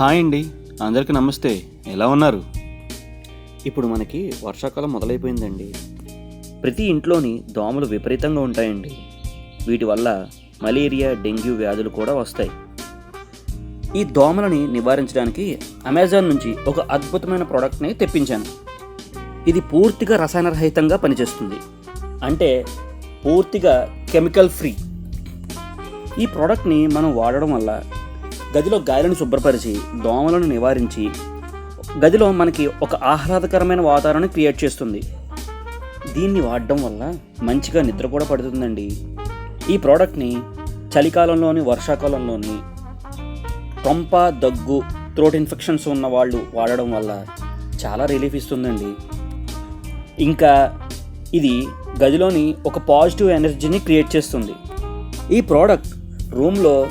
Hi అండి. అందరికీ నమస్తే. ఎలా ఉన్నారు? ఇప్పుడు మనకి వర్షాకాలం మొదలైపోయిందండి. ప్రతి ఇంట్లోని దోమలు విపరీతంగా ఉంటాయండి. వీటి వల్ల మలేరియా డెంగ్యూ వ్యాధులు కూడా వస్తాయి. ఈ దోమలని నివారించడానికి అమెజాన్ నుంచి ఒక అద్భుతమైన ప్రోడక్ట్ని తెప్పించాను. ఇది పూర్తిగా రసాయన రహితంగా పనిచేస్తుంది. అంటే పూర్తిగా కెమికల్ ఫ్రీ. ఈ ప్రోడక్ట్ని మనం వాడడం వల్ల గదిలో గాలిని శుభ్రపరిచి దోమలను నివారించి గదిలో మనకి ఒక ఆహ్లాదకరమైన వాతావరణం క్రియేట్ చేస్తుంది. దీన్ని వాడడం వల్ల మంచిగా నిద్ర కూడా పడుతుందండి. ఈ ప్రోడక్ట్ని చలికాలంలోని వర్షాకాలంలోని కొంప దగ్గు థ్రోట్ ఇన్ఫెక్షన్స్ ఉన్న వాళ్ళు వాడడం వల్ల చాలా రిలీఫ్ ఇస్తుందండి. ఇంకా ఇది గదిలోని ఒక పాజిటివ్ ఎనర్జీని క్రియేట్ చేస్తుంది. ఈ ప్రోడక్ట్ రూమ్లో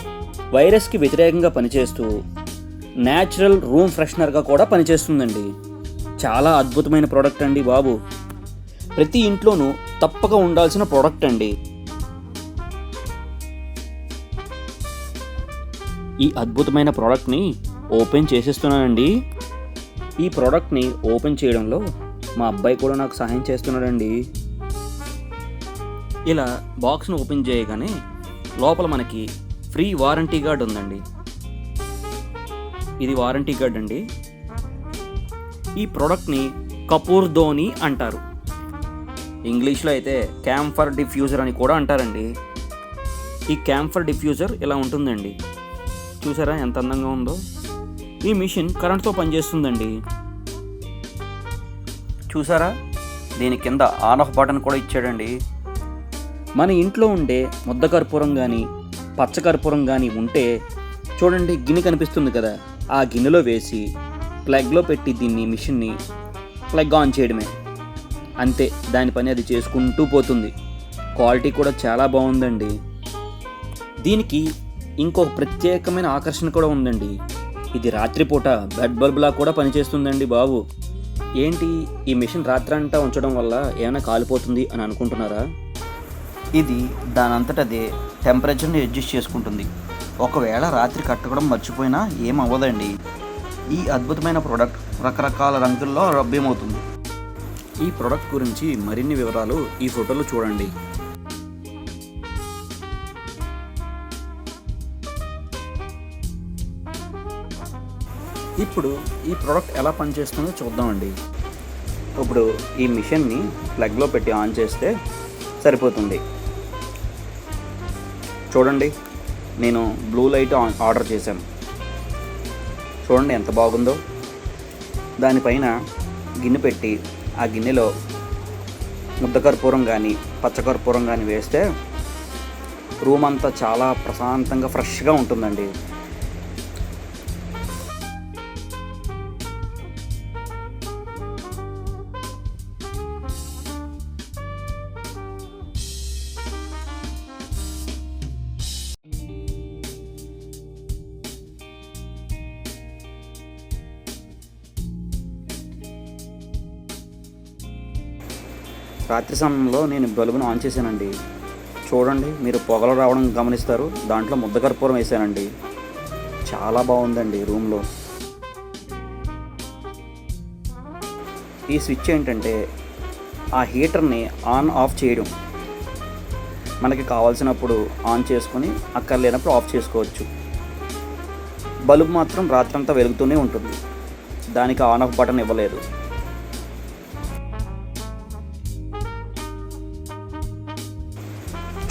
వైరస్కి వ్యతిరేకంగా పనిచేస్తూ న్యాచురల్ రూమ్ ఫ్రెషనర్గా కూడా పనిచేస్తుందండి. చాలా అద్భుతమైన ప్రోడక్ట్ అండి బాబు. ప్రతి ఇంట్లోనూ తప్పక ఉండాల్సిన ప్రోడక్ట్ అండి. ఈ అద్భుతమైన ప్రోడక్ట్ని ఓపెన్ చేసేస్తున్నానండి. ఈ ప్రోడక్ట్ని ఓపెన్ చేయడంలో మా అబ్బాయి కూడా నాకు సహాయం చేస్తున్నాడండి. ఇలా బాక్స్ను ఓపెన్ చేయగానే లోపల మనకి ఫ్రీ వారంటీ గార్డ్ ఉందండి. ఇది వారంటీ గార్డ్ అండి. ఈ ప్రోడక్ట్ని కపూర్ ధోని అంటారు. ఇంగ్లీష్లో అయితే క్యాంఫర్ డిఫ్యూజర్ అని కూడా అంటారండి. ఈ క్యాంఫర్ డిఫ్యూజర్ ఇలా ఉంటుందండి? చూసారా ఎంత అందంగా ఉందో? ఈ మిషన్ కరెంట్తో పనిచేస్తుందండి. చూసారా? దీని కింద ఆన్ ఆఫ్ బటన్ కూడా ఇచ్చాడండి. మన ఇంట్లో ఉండే ముద్ద కర్పూరం కానీ పచ్చకర్పూరం కానీ ఉంటే చూడండి గిన్నె కనిపిస్తుంది కదా. ఆ గిన్నెలో వేసి ప్లగ్లో పెట్టి దీన్ని మిషన్ని ప్లగ్ ఆన్ చేయడమే. అంతే దాని పని అది చేసుకుంటూ పోతుంది. క్వాలిటీ కూడా చాలా బాగుందండి. దీనికి ఇంకొక ప్రత్యేకమైన ఆకర్షణ కూడా ఉందండి. ఇది రాత్రిపూట బెడ్ బల్బ్లా కూడా పనిచేస్తుందండి బాబు. ఏంటి ఈ మిషన్ రాత్రంతా ఉంచడం వల్ల ఏమైనా కాలిపోతుంది అని అనుకుంటున్నారా? ఇది దానంతటదే టెంపరేచర్ని అడ్జస్ట్ చేసుకుంటుంది. ఒకవేళ రాత్రి కట్టుకోవడం మర్చిపోయినా ఏం అవ్వదండి. ఈ అద్భుతమైన ప్రోడక్ట్ రకరకాల రంగుల్లో లభ్యమవుతుంది. ఈ ప్రోడక్ట్ గురించి మరిన్ని వివరాలు ఈ ఫోటోలో చూడండి. ఇప్పుడు ఈ ప్రోడక్ట్ ఎలా పనిచేస్తుందో చూద్దామండి. ఇప్పుడు ఈ మిషన్ని ప్లగ్లో పెట్టి ఆన్ చేస్తే సరిపోతుంది. చూడండి నేను బ్లూ లైట్ ఆర్డర్ చేశాను. చూడండి ఎంత బాగుందో. దానిపైన గిన్నె పెట్టి ఆ గిన్నెలో ముద్దకర్పూరం కానీ పచ్చకర్పూరం కానీ వేస్తే రూమ్ అంతా చాలా ప్రశాంతంగా ఫ్రెష్గా ఉంటుందండి. రాత్రి సమయంలో నేను బల్బును ఆన్ చేశానండి. చూడండి మీరు పొగలు రావడం గమనిస్తారు. దాంట్లో ముద్దకర్పూరం వేసానండి చాలా బాగుందండి రూమ్లో. ఈ స్విచ్ ఏంటంటే ఆ హీటర్ని ఆన్ ఆఫ్ చేయడం. మనకి కావాల్సినప్పుడు ఆన్ చేసుకొని అక్కర్లేనప్పుడు ఆఫ్ చేసుకోవచ్చు. బల్బ్ మాత్రం రాత్రంతా వెలుగుతూనే ఉంటుంది. దానికి ఆన్ ఆఫ్ బటన్ ఇవ్వలేదు.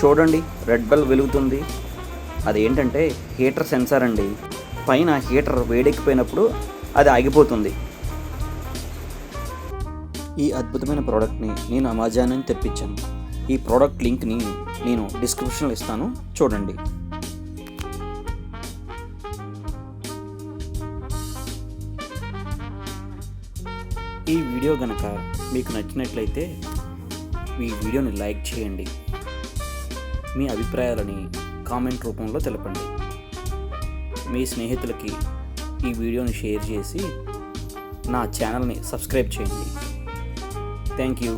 చూడండి రెడ్ బెల్ వెలుగుతుంది. అది ఏంటంటే హీటర్ సెన్సార్ అండి. పైన హీటర్ వేడెక్కిపోయినప్పుడు అది ఆగిపోతుంది. ఈ అద్భుతమైన ప్రోడక్ట్ని నేను అమెజాన్ నుంచి తెప్పించాను. ఈ ప్రోడక్ట్ లింక్ని నేను డిస్క్రిప్షన్లో ఇస్తాను. చూడండి. ఈ వీడియో కనుక మీకు నచ్చినట్లయితే ఈ వీడియోని లైక్ చేయండి. మీ అభిప్రాయాలని కామెంట్ రూపంలో తెలపండి. మీ స్నేహితులకి ఈ వీడియోని షేర్ చేసి నా ఛానల్ని సబ్స్క్రైబ్ చేయండి. Thank you.